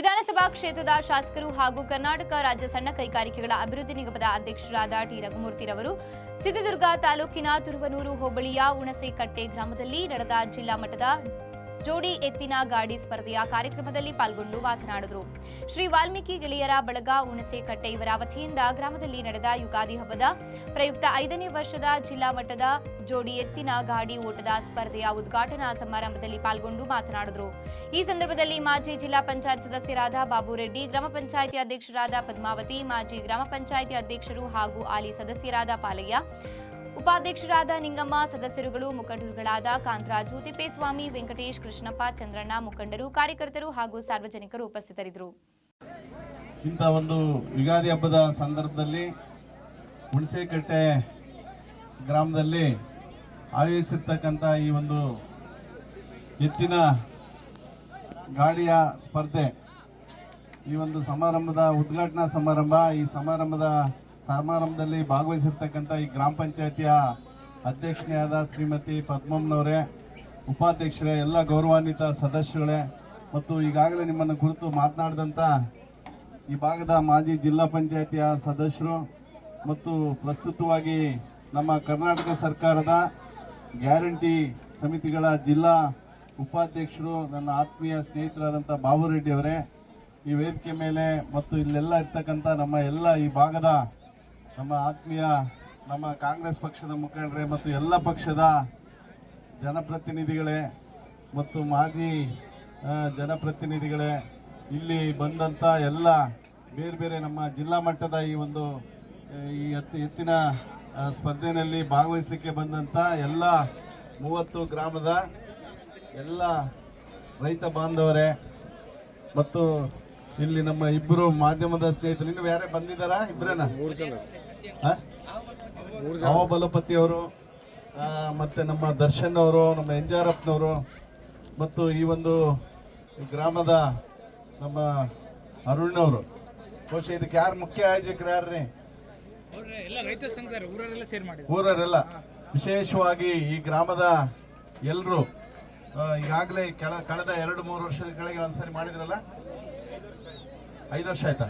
ಕ್ಷೇತ್ರದ ಶಾಸಕರು ಹಾಗೂ ಕರ್ನಾಟಕ ರಾಜ್ಯ ಸಣ್ಣ ಕೈಗಾರಿಕೆಗಳ ಅಭಿವೃದ್ಧಿ ನಿಗಮದ ಅಧ್ಯಕ್ಷರಾದ ಟಿ. ರಘುಮೂರ್ತಿರವರು ಚಿತ್ರದುರ್ಗ ತಾಲೂಕಿನ ತುರುವನೂರು ಹೋಬಳಿಯ ಹುಣಸೆಕಟ್ಟೆ ಗ್ರಾಮದಲ್ಲಿ ನಡೆದ ಜಿಲ್ಲಾ ಮಟ್ಟದ ಜೋಡಿ ಎತ್ತಿನ ಗಾಡಿ ಸ್ಪರ್ಧೆಯ ಕಾರ್ಯಕ್ರಮದಲ್ಲಿ ಪಾಲ್ಗೊಂಡು ಮಾತನಾಡಿದರು. ಶ್ರೀ ವಾಲ್ಮೀಕಿ ಗೆಳೆಯರ ಬಳಗ ಹುಣಸೆಕಟ್ಟೆ ಇವರ ವತಿಯಿಂದ ಗ್ರಾಮದಲ್ಲಿ ನಡೆದ ಯುಗಾದಿ ಹಬ್ಬದ ಪ್ರಯುಕ್ತ ಐದನೇ ವರ್ಷದ ಜಿಲ್ಲಾ ಮಟ್ಟದ ಜೋಡಿ ಎತ್ತಿನ ಗಾಡಿ ಓಟದ ಸ್ಪರ್ಧೆಯ ಉದ್ಘಾಟನಾ ಸಮಾರಂಭದಲ್ಲಿ ಪಾಲ್ಗೊಂಡು ಮಾತನಾಡಿದರು. ಈ ಸಂದರ್ಭದಲ್ಲಿ ಮಾಜಿ ಜಿಲ್ಲಾ ಪಂಚಾಯತ್ ಸದಸ್ಯರಾದ ಬಾಬುರೆಡ್ಡಿ ಗ್ರಾಮ ಪಂಚಾಯಿತಿ ಅಧ್ಯಕ್ಷರಾದ ಪದ್ಮಾವತಿ, ಮಾಜಿ ಗ್ರಾಮ ಪಂಚಾಯಿತಿ ಅಧ್ಯಕ್ಷರು ಹಾಗೂ ಆಲಿ ಸದಸ್ಯರಾದ ಪಾಲಯ್ಯ ಉಪಾಧ್ಯಕ್ಷರಾದ ನಿಂಗಮ್ಮ, ಸದಸ್ಯರುಗಳು, ಮುಖಂಡರುಗಳಾದ ಕಾಂತರಾಜು, ತಿಪ್ಪೇಸ್ವಾಮಿ, ವೆಂಕಟೇಶ್, ಕೃಷ್ಣಪ್ಪ, ಚಂದ್ರಣ್ಣ, ಮುಖಂಡರು, ಕಾರ್ಯಕರ್ತರು ಹಾಗೂ ಸಾರ್ವಜನಿಕರು ಉಪಸ್ಥಿತರಿದ್ದರು. ಇಂಥ ಒಂದು ಯುಗಾದಿ ಹಬ್ಬದ ಸಂದರ್ಭದಲ್ಲಿ ಹುಣಸೆಕಟ್ಟೆ ಗ್ರಾಮದಲ್ಲಿ ಆಯೋಜಿಸಿರ್ತಕ್ಕಂಥ ಈ ಒಂದು ಎತ್ತಿನ ಗಾಡಿಯ ಸ್ಪರ್ಧೆ, ಈ ಒಂದು ಸಮಾರಂಭದ ಉದ್ಘಾಟನಾ ಸಮಾರಂಭ, ಈ ಸಮಾರಂಭದ ಸಮಾರಂಭದಲ್ಲಿ ಭಾಗವಹಿಸಿರ್ತಕ್ಕಂಥ ಈ ಗ್ರಾಮ ಪಂಚಾಯತಿಯ ಅಧ್ಯಕ್ಷನೆಯಾದ ಶ್ರೀಮತಿ ಪದ್ಮಮ್ಮನವರೇ ಉಪಾಧ್ಯಕ್ಷರೇ, ಎಲ್ಲ ಗೌರವಾನ್ವಿತ ಸದಸ್ಯರುಗಳೇ, ಮತ್ತು ಈಗಾಗಲೇ ನಿಮ್ಮನ್ನು ಕುರಿತು ಮಾತನಾಡಿದಂಥ ಈ ಭಾಗದ ಮಾಜಿ ಜಿಲ್ಲಾ ಪಂಚಾಯತಿಯ ಸದಸ್ಯರು ಮತ್ತು ಪ್ರಸ್ತುತವಾಗಿ ನಮ್ಮ ಕರ್ನಾಟಕ ಸರ್ಕಾರದ ಗ್ಯಾರಂಟಿ ಸಮಿತಿಗಳ ಜಿಲ್ಲಾ ಉಪಾಧ್ಯಕ್ಷರು, ನನ್ನ ಆತ್ಮೀಯ ಸ್ನೇಹಿತರಾದಂಥ ಬಾಬುರೆಡ್ಡಿ ಅವರೇ, ಈ ವೇದಿಕೆ ಮೇಲೆ ಮತ್ತು ಇಲ್ಲೆಲ್ಲ ಇರ್ತಕ್ಕಂಥ ನಮ್ಮ ಎಲ್ಲ ಈ ಭಾಗದ ನಮ್ಮ ಆತ್ಮೀಯ, ನಮ್ಮ ಕಾಂಗ್ರೆಸ್ ಪಕ್ಷದ ಮುಖಂಡರೇ ಮತ್ತು ಎಲ್ಲ ಪಕ್ಷದ ಜನಪ್ರತಿನಿಧಿಗಳೇ ಮತ್ತು ಮಾಜಿ ಜನಪ್ರತಿನಿಧಿಗಳೇ, ಇಲ್ಲಿ ಬಂದಂಥ ಎಲ್ಲ ಬೇರೆ ಬೇರೆ ನಮ್ಮ ಜಿಲ್ಲಾ ಮಟ್ಟದ ಈ ಒಂದು ಈ ಎತ್ತು, ಎತ್ತಿನ ಸ್ಪರ್ಧೆಯಲ್ಲಿ ಭಾಗವಹಿಸಲಿಕ್ಕೆ ಬಂದಂಥ ಎಲ್ಲ ಮೂವತ್ತು ಗ್ರಾಮದ ಎಲ್ಲ ರೈತ ಬಾಂಧವರೇ ಮತ್ತು ಇಲ್ಲಿ ನಮ್ಮ ಇಬ್ಬರು ಮಾಧ್ಯಮದ ಸ್ನೇಹಿತರು. ಇನ್ನು ಯಾರೇ ಬಂದಿದ್ದಾರಾ? ಇಬ್ಬರೇನಾ? ಅವ ಬಲಪತಿ ಅವರು ಮತ್ತೆ ನಮ್ಮ ದರ್ಶನ್ ಅವರು ನಮ್ಮ ಎಂಜಾರಪ್ಪನವರು ಮತ್ತು ಈ ಒಂದು ಗ್ರಾಮದ ನಮ್ಮ ಅರುಣ್ ಅವರು ಬಹುಶಃ ಇದಕ್ಕೆ ಯಾರು ಮುಖ್ಯ ಆಯೋಜಕರು ಯಾರ್ರಿ? ಊರರೆಲ್ಲ ವಿಶೇಷವಾಗಿ ಈ ಗ್ರಾಮದ ಎಲ್ಲರೂ ಈಗಾಗಲೇ ಕೆಳ ಕಳೆದ ಎರಡು ಮೂರು ವರ್ಷದ ಕೆಳಗೆ ಒಂದ್ಸರಿ ಮಾಡಿದ್ರಲ್ಲ ಐದು ವರ್ಷ ಆಯ್ತಾ?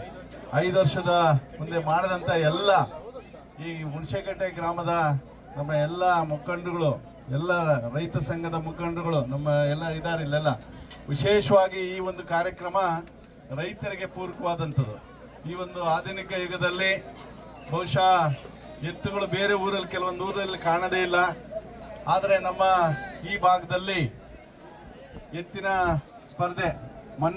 ಐದು ವರ್ಷದ ಮುಂದೆ ಮಾಡಿದಂತ ಎಲ್ಲ ಈ ಹುಣಸೆಕಟ್ಟೆ ಗ್ರಾಮದ ನಮ್ಮ ಎಲ್ಲ ಮುಖಂಡಗಳು ಎಲ್ಲ ರೈತ ಸಂಘದ ಮುಖಂಡಗಳು ನಮ್ಮ ಎಲ್ಲ ಇದ್ದಾರೆ ಇಲ್ಲೆಲ್ಲ, ವಿಶೇಷವಾಗಿ ಈ ಒಂದು ಕಾರ್ಯಕ್ರಮ ರೈತರಿಗೆ ಪೂರಕವಾದಂಥದ್ದು. ಈ ಒಂದು ಆಧುನಿಕ ಯುಗದಲ್ಲಿ ಬಹುಶಃ ಎತ್ತುಗಳು ಬೇರೆ ಊರಲ್ಲಿ, ಕೆಲವೊಂದು ಊರಲ್ಲಿ ಕಾಣದೇ ಇಲ್ಲ. ಆದರೆ ನಮ್ಮ ಈ ಭಾಗದಲ್ಲಿ ಎತ್ತಿನ ಸ್ಪರ್ಧೆ